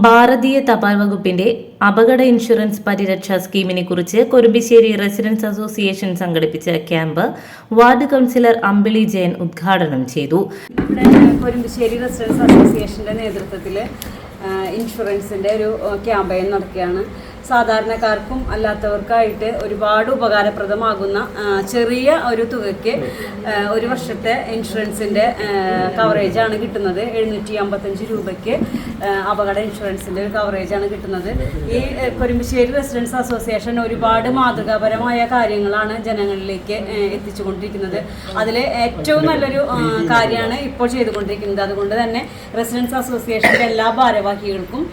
ഭാരതീയ തപാൽ വകുപ്പിന്റെ അപകട ഇൻഷുറൻസ് പരിരക്ഷാ സ്കീമിനെ കുറിച്ച് കൊരുമ്പിശ്ശേരി റെസിഡൻസ് അസോസിയേഷൻ സംഘടിപ്പിച്ച camp ward councillor Ambili Jayan ഉദ്ഘാടനം ചെയ്തു. കൊരുമ്പിശ്ശേരി റെസിഡൻസ് അസോസിയേഷന്റെ നേതൃത്വത്തിൽ ഇൻഷുറൻസിന്റെ ഒരു ക്യാമ്പയിൻ നടക്കുകയാണ്. സാധാരണക്കാർക്കും അല്ലാത്തവർക്കായിട്ട് ഒരുപാട് ഉപകാരപ്രദമാകുന്ന ചെറിയ ഒരു തുകയ്ക്ക് ഒരു വർഷത്തെ ഇൻഷുറൻസിന്റെ കവറേജാണ് കിട്ടുന്നത്. എഴുന്നൂറ്റി അമ്പത്തഞ്ച് രൂപയ്ക്ക് അപകട ഇൻഷുറൻസിന്റെ ഒരു കവറേജാണ് കിട്ടുന്നത്. ഈ കൊരുമ്പശ്ശേരി റെസിഡൻസ് അസോസിയേഷൻ ഒരുപാട് മാതൃകാപരമായ കാര്യങ്ങളാണ് ജനങ്ങളിലേക്ക് എത്തിച്ചു എത്തിച്ചുകൊണ്ടിരിക്കുന്നത്. അതിൽ ഏറ്റവും നല്ലൊരു കാര്യമാണ് ഇപ്പോൾ ചെയ്തുകൊണ്ടിരിക്കുന്നത്. അതുകൊണ്ട് തന്നെ റെസിഡൻസ് അസോസിയേഷന്റെ എല്ലാ ഭാരവാഹികൾക്കും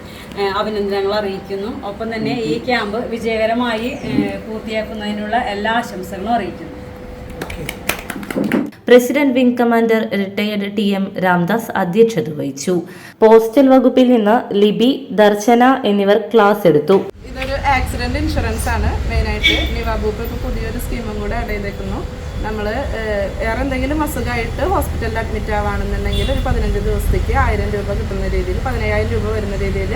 അഭിനന്ദനങ്ങൾ അറിയിക്കുന്നു. ഒപ്പം തന്നെ ഈ ക്യാമ്പ് വിജയകരമായി പൂർത്തിയാക്കുന്നതിനുള്ള എല്ലാ ആശംസകളും അറിയിക്കുന്നു. President wing commander retired T M Ramdas അധ്യക്ഷത വഹിച്ചു. പോസ്റ്റൽ വകുപ്പിൽ നിന്ന് ലിബി ദർശന എന്നിവർ ക്ലാസ് എടുത്തു. ആക്സിഡന്റ് ഇൻഷുറൻസ് ആണ് മെയിനായിട്ട് നിവാബൂപ്പ് ഇപ്പോൾ പുതിയൊരു സ്കീമും കൂടെ ആഡ് ചെയ്തേക്കുന്നു. നമ്മൾ വേറെ എന്തെങ്കിലും അസുഖമായിട്ട് ഹോസ്പിറ്റലിൽ അഡ്മിറ്റ് ആവുകയാണെന്നുണ്ടെങ്കിൽ ഒരു പതിനഞ്ച് ദിവസത്തേക്ക് ആയിരം രൂപ കിട്ടുന്ന രീതിയിൽ പതിനയ്യായിരം രൂപ വരുന്ന രീതിയിൽ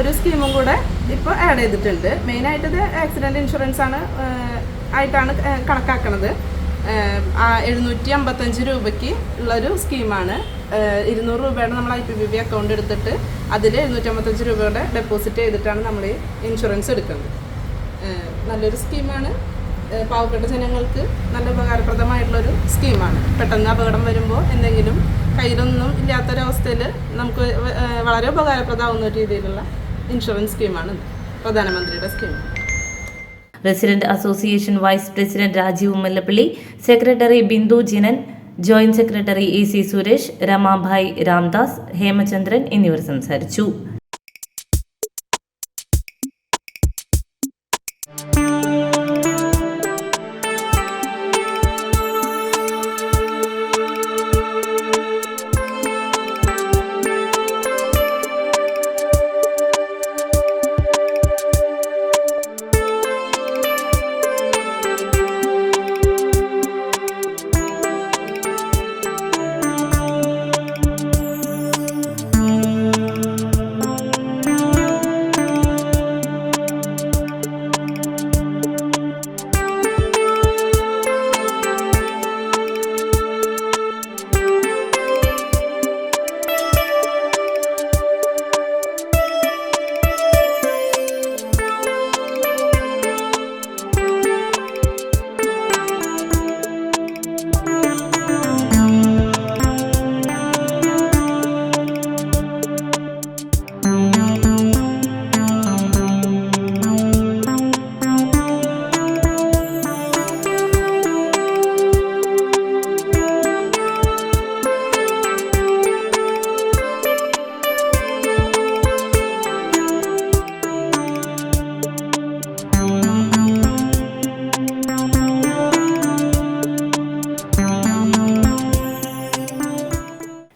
ഒരു സ്കീമും കൂടെ ഇപ്പോൾ ആഡ് ചെയ്തിട്ടുണ്ട്. മെയിനായിട്ട് ഇത് ആക്സിഡന്റ് ഇൻഷുറൻസ് ആണ് ആയിട്ടാണ് കണക്കാക്കുന്നത് എഴുന്നൂറ്റി അമ്പത്തഞ്ച് രൂപയ്ക്ക് ഉള്ളൊരു സ്കീമാണ്. ഇരുന്നൂറ് രൂപയുടെ നമ്മൾ I P B B account എടുത്തിട്ട് അതിൽ എഴുന്നൂറ്റി അമ്പത്തഞ്ച് രൂപയുടെ ഡെപ്പോസിറ്റ് ചെയ്തിട്ടാണ് നമ്മൾ ഇൻഷുറൻസ് എടുക്കുന്നത്. നല്ലൊരു സ്കീമാണ്. പാവപ്പെട്ട ജനങ്ങൾക്ക് നല്ല ഉപകാരപ്രദമായിട്ടുള്ളൊരു സ്കീമാണ്. പെട്ടെന്ന് അപകടം വരുമ്പോൾ എന്തെങ്കിലും കയ്യിലൊന്നും ഇല്ലാത്തൊരവസ്ഥയിൽ നമുക്ക് വളരെ ഉപകാരപ്രദമാവുന്ന രീതിയിലുള്ള ഇൻഷുറൻസ് സ്കീമാണ് പ്രധാനമന്ത്രിയുടെ scheme resident association vice president Rajeev Mullappally secretary Bindu Jinan joint secretary A C Suresh Ramabhai Ramdas Hemachandran എന്നിവർ സംസാരിച്ചു.